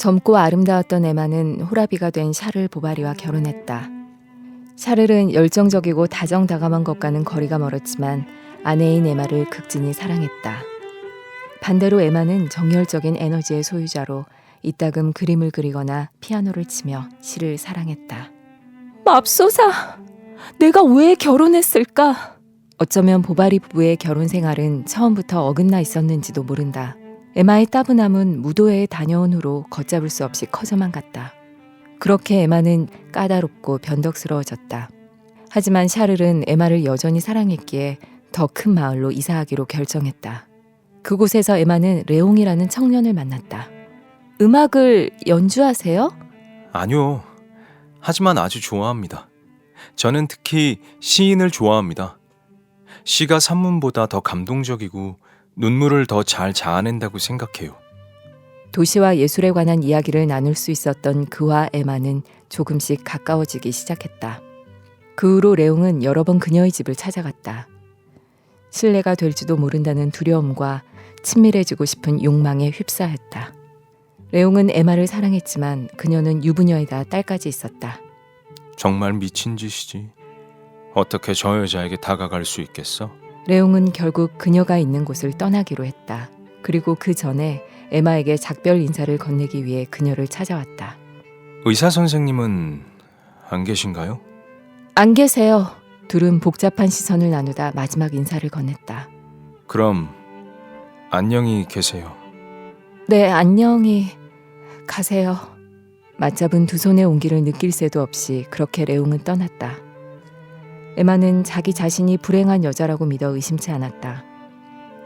젊고 아름다웠던 에마는 호라비가 된 샤를 보바리와 결혼했다. 샤를은 열정적이고 다정다감한 것과는 거리가 멀었지만 아내인 에마를 극진히 사랑했다. 반대로 에마는 정열적인 에너지의 소유자로 이따금 그림을 그리거나 피아노를 치며 시를 사랑했다. 맙소사! 내가 왜 결혼했을까? 어쩌면 보바리 부부의 결혼 생활은 처음부터 어긋나 있었는지도 모른다. 에마의 따분함은 무도회에 다녀온 후로 걷잡을 수 없이 커져만 갔다. 그렇게 에마는 까다롭고 변덕스러워졌다. 하지만 샤를은 에마를 여전히 사랑했기에 더 큰 마을로 이사하기로 결정했다. 그곳에서 에마는 레옹이라는 청년을 만났다. 음악을 연주하세요? 아니요. 하지만 아주 좋아합니다. 저는 특히 시인을 좋아합니다. 시가 산문보다 더 감동적이고 눈물을 더 잘 자아낸다고 생각해요. 도시와 예술에 관한 이야기를 나눌 수 있었던 그와 에마는 조금씩 가까워지기 시작했다. 그 후로 레옹은 여러 번 그녀의 집을 찾아갔다. 신뢰가 될지도 모른다는 두려움과 친밀해지고 싶은 욕망에 휩싸였다. 레옹은 에마를 사랑했지만 그녀는 유부녀에다 딸까지 있었다. 정말 미친 짓이지. 어떻게 저 여자에게 다가갈 수 있겠어? 레옹은 결국 그녀가 있는 곳을 떠나기로 했다. 그리고 그 전에 에마에게 작별 인사를 건네기 위해 그녀를 찾아왔다. 의사 선생님은 안 계신가요? 안 계세요. 둘은 복잡한 시선을 나누다 마지막 인사를 건넸다. 그럼 안녕히 계세요. 네, 안녕히 가세요. 맞잡은 두 손의 온기를 느낄 새도 없이 그렇게 레옹은 떠났다. 에마는 자기 자신이 불행한 여자라고 믿어 의심치 않았다.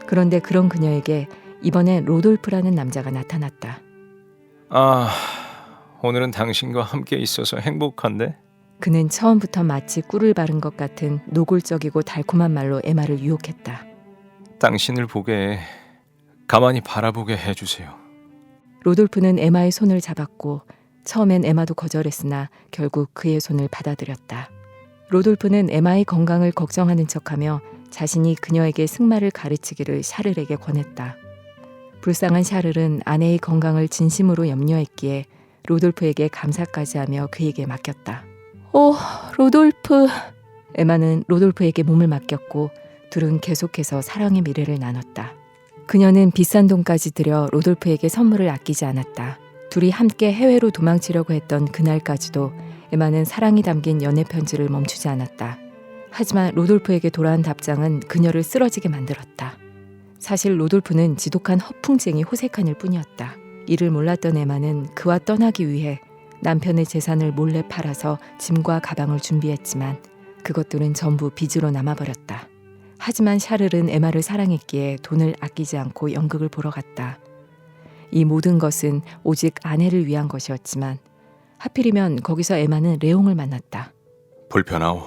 그런데 그런 그녀에게 이번엔 로돌프라는 남자가 나타났다. 아, 오늘은 당신과 함께 있어서 행복한데? 그는 처음부터 마치 꿀을 바른 것 같은 노골적이고 달콤한 말로 에마를 유혹했다. 당신을 보게 가만히 바라보게 해주세요. 로돌프는 에마의 손을 잡았고 처음엔 에마도 거절했으나 결국 그의 손을 받아들였다. 로돌프는 에마의 건강을 걱정하는 척하며 자신이 그녀에게 승마를 가르치기를 샤를에게 권했다. 불쌍한 샤를은 아내의 건강을 진심으로 염려했기에 로돌프에게 감사까지 하며 그에게 맡겼다. 오, 로돌프. 에마는 로돌프에게 몸을 맡겼고 둘은 계속해서 사랑의 미래를 나눴다. 그녀는 비싼 돈까지 들여 로돌프에게 선물을 아끼지 않았다. 둘이 함께 해외로 도망치려고 했던 그날까지도 에마는 사랑이 담긴 연애 편지를 멈추지 않았다. 하지만 로돌프에게 돌아온 답장은 그녀를 쓰러지게 만들었다. 사실 로돌프는 지독한 허풍쟁이 호색한일 뿐이었다. 이를 몰랐던 에마는 그와 떠나기 위해 남편의 재산을 몰래 팔아서 짐과 가방을 준비했지만 그것들은 전부 빚으로 남아버렸다. 하지만 샤를은 에마를 사랑했기에 돈을 아끼지 않고 연극을 보러 갔다. 이 모든 것은 오직 아내를 위한 것이었지만 하필이면 거기서 에마는 레옹을 만났다. 불편하오.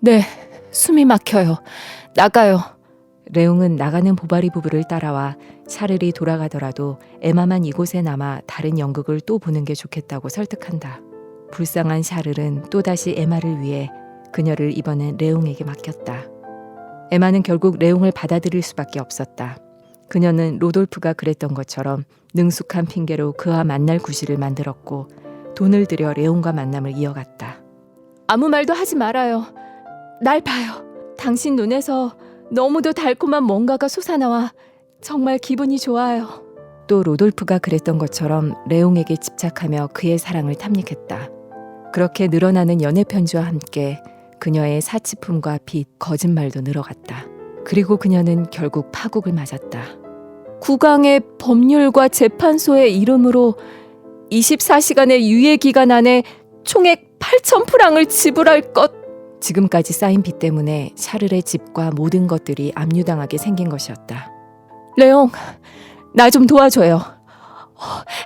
네, 숨이 막혀요. 나가요. 레옹은 나가는 보바리 부부를 따라와 샤를이 돌아가더라도 에마만 이곳에 남아 다른 연극을 또 보는 게 좋겠다고 설득한다. 불쌍한 샤를은 또다시 에마를 위해 그녀를 이번엔 레옹에게 맡겼다. 에마는 결국 레옹을 받아들일 수밖에 없었다. 그녀는 로돌프가 그랬던 것처럼 능숙한 핑계로 그와 만날 구실을 만들었고 돈을 들여 레옹과 만남을 이어갔다. 아무 말도 하지 말아요. 날 봐요. 당신 눈에서 너무도 달콤한 뭔가가 솟아나와 정말 기분이 좋아요. 또 로돌프가 그랬던 것처럼 레옹에게 집착하며 그의 사랑을 탐닉했다. 그렇게 늘어나는 연애 편지와 함께 그녀의 사치품과 빚, 거짓말도 늘어갔다. 그리고 그녀는 결국 파국을 맞았다. 국왕의 법률과 재판소의 이름으로 24시간의 유예 기간 안에 총액 8천 프랑을 지불할 것. 지금까지 쌓인 빚 때문에 샤를의 집과 모든 것들이 압류당하게 생긴 것이었다. 레옹, 나 좀 도와줘요.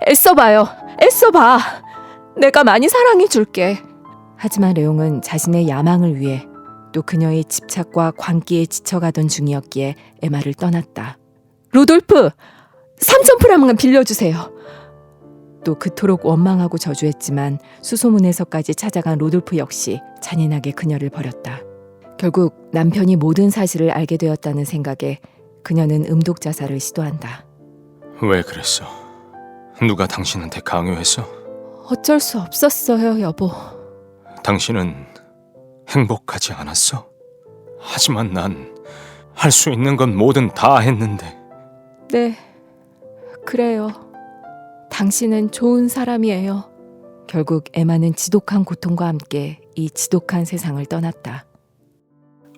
애써봐요. 애써봐. 내가 많이 사랑해 줄게. 하지만 레옹은 자신의 야망을 위해 또 그녀의 집착과 광기에 지쳐가던 중이었기에 에마를 떠났다. 로돌프, 3천 프랑만 빌려주세요. 또 그토록 원망하고 저주했지만 수소문에서까지 찾아간 로돌프 역시 잔인하게 그녀를 버렸다. 결국 남편이 모든 사실을 알게 되었다는 생각에 그녀는 음독 자살을 시도한다. 왜 그랬어? 누가 당신한테 강요했어? 어쩔 수 없었어요, 여보. 당신은 행복하지 않았어? 하지만 난 할 수 있는 건 뭐든 다 했는데 네, 그래요. 당신은 좋은 사람이에요. 결국 에마는 지독한 고통과 함께 이 지독한 세상을 떠났다.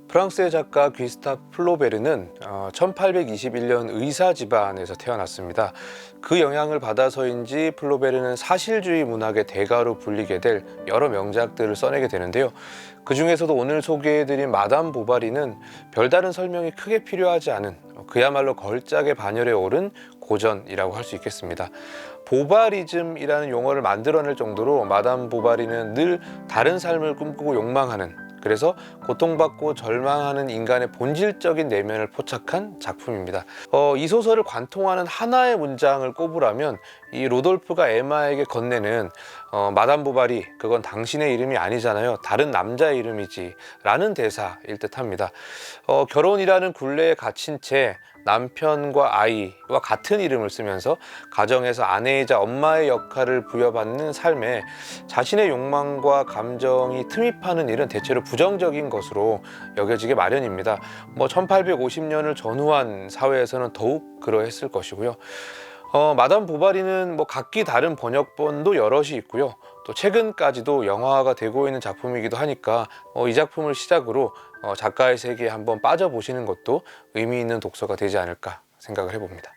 프랑스의 작가 귀스타프 플로베르는 어, 1821년 의사 집안에서 태어났습니다. 그 영향을 받아서인지 플로베르는 사실주의 문학의 대가로 불리게 될 여러 명작들을 써내게 되는데요. 그 중에서도 오늘 소개해드린 마담 보바리는 별다른 설명이 크게 필요하지 않은 그야말로 걸작의 반열에 오른 고전이라고 할 수 있겠습니다. 보바리즘이라는 용어를 만들어낼 정도로 마담 보바리는 늘 다른 삶을 꿈꾸고 욕망하는 그래서 고통받고 절망하는 인간의 본질적인 내면을 포착한 작품입니다. 어, 이 소설을 관통하는 하나의 문장을 꼽으라면 이 로돌프가 에마에게 건네는 어, 마담 보바리 그건 당신의 이름이 아니잖아요. 다른 남자의 이름이지 라는 대사일 듯합니다. 어, 결혼이라는 굴레에 갇힌 채 남편과 아이와 같은 이름을 쓰면서 가정에서 아내이자 엄마의 역할을 부여받는 삶에 자신의 욕망과 감정이 틈입하는 일은 대체로 부정적인 것으로 여겨지게 마련입니다. 뭐 1850년을 전후한 사회에서는 더욱 그러했을 것이고요. 어, 마담 보바리는 뭐 각기 다른 번역본도 여럿이 있고요. 또 최근까지도 영화화가 되고 있는 작품이기도 하니까 어, 이 작품을 시작으로 어, 작가의 세계에 한번 빠져보시는 것도 의미 있는 독서가 되지 않을까 생각을 해봅니다.